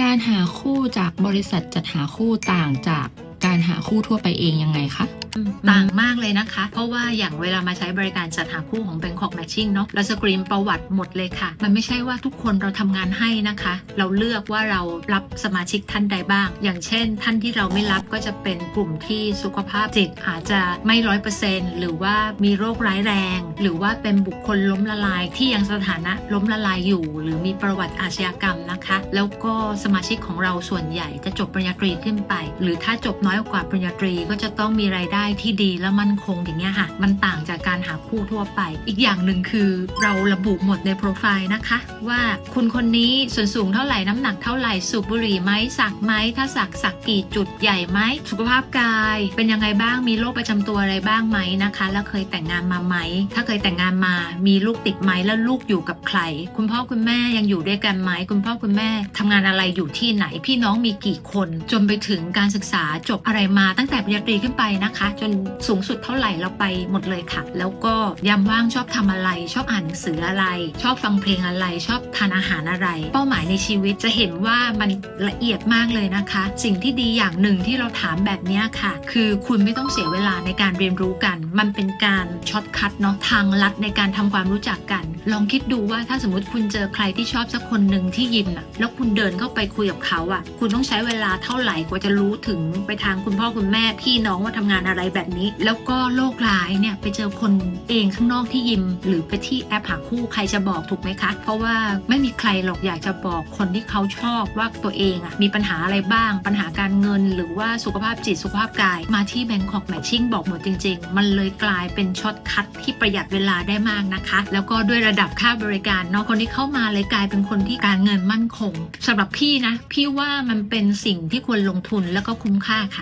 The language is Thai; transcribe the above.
การหาคู่จากบริษัทจัดหาคู่ต่างจาก การหาคู่ทั่วไปเองยังไงคะต่างมากเลยนะคะ เพราะว่าอย่างเวลามาใช้บริการจัดหาคู่ของ Bangkok Matching เนาะเราสกรีนประวัติหมดเลยค่ะ มันไม่ใช่ว่าทุกคนเราทำงานให้นะคะ เราเลือกว่าเรารับสมาชิกท่านใดบ้าง อย่างเช่น ท่านที่เราไม่รับก็จะเป็นกลุ่มที่สุขภาพจิตอาจจะไม่ร้อยเปอร์เซ็นต์หรือว่ามีโรคร้ายแรง หรือว่าเป็นบุคคลล้มละลายที่ยังสถานะล้มละลายอยู่ หรือมีประวัติอาชญากรรมนะคะ แล้วก็สมาชิกของเราส่วนใหญ่จะจบปริญญาตรีขึ้นไป หรือถ้าจบน้อยกว่าปริญญาตรีก็จะต้องมีรายได้ที่ดีและมั่นคงอย่างเงี้ยค่ะ มันต่างจากการหาคู่ทั่วไป อีกอย่างหนึ่งคือเราระบุหมดในโปรไฟล์นะคะ ว่าคุณคนนี้ส่วนสูงเท่าไหร่น้ำหนักเท่าไหร่สูบบุหรี่ไหมสักไหมถ้าสักสักกี่จุดใหญ่ไหมสุขภาพกาย เป็นยังไงบ้างมีโรคประจำตัวอะไรบ้างไหมนะคะ แล้วเคยแต่งงานมาไหม ถ้าเคยแต่งงานมา มีลูกติดไหมแล้วลูกอยู่กับใคร คุณพ่อคุณแม่ยังอยู่ด้วยกันไหมคุณพ่อคุณแม่ทำงานอะไรอยู่ที่ไหนพี่น้องมีกี่คน จนไปถึงการศึกษาจบอะไรมาตั้งแต่ปริญญาตรีขึ้นไปนะคะ จนสูงสุดเท่าไหร่เราไปหมดเลยค่ะ แล้วก็ยามว่างชอบทำอะไร ชอบอ่านหนังสืออะไร ชอบฟังเพลงอะไร ชอบทานอาหารอะไร เป้าหมายในชีวิตจะเห็นว่ามันละเอียดมากเลยนะคะ สิ่งที่ดีอย่างหนึ่งที่เราถามแบบนี้ค่ะ คือคุณไม่ต้องเสียเวลาในการเรียนรู้กัน มันเป็นการช็อตคัทเนาะทางลัดในการทำความรู้จักกัน ลองคิดดูว่าถ้าสมมติคุณเจอใครที่ชอบสักคนหนึ่งที่ยิมน่ะแล้วคุณเดินเข้าไปคุยกับเขาอะ่ะ คุณต้องใช้เวลาเท่าไหร่กว่าจะรู้ถึงไปทางคุณพ่อคุณแม่พี่น้องว่าทำงานอะไรแบบนี้ แล้วก็โรคร้ายเนี่ยไปเจอคนเองข้างนอกที่ยิม หรือไปที่แอปหาคู่ใครจะบอกถูกไหมคะ เพราะว่าไม่มีใครหรอกอยากจะบอกคนที่เขาชอบว่าตัวเองอะมีปัญหาอะไรบ้าง ปัญหาการเงินหรือว่าสุขภาพจิตสุขภาพกาย มาที่ Bangkok Matching บอกหมดจริง ๆ มันเลยกลายเป็นช็อตคัทที่ประหยัดเวลาได้มากนะคะ แล้วก็ด้วยระดับค่าบริการเนาะคนที่เข้ามาเลยกลายเป็นคนที่การเงินมั่นคงสำหรับพี่นะ พี่ว่ามันเป็นสิ่งที่ควรลงทุนแล้วก็คุ้มค่าค่ะ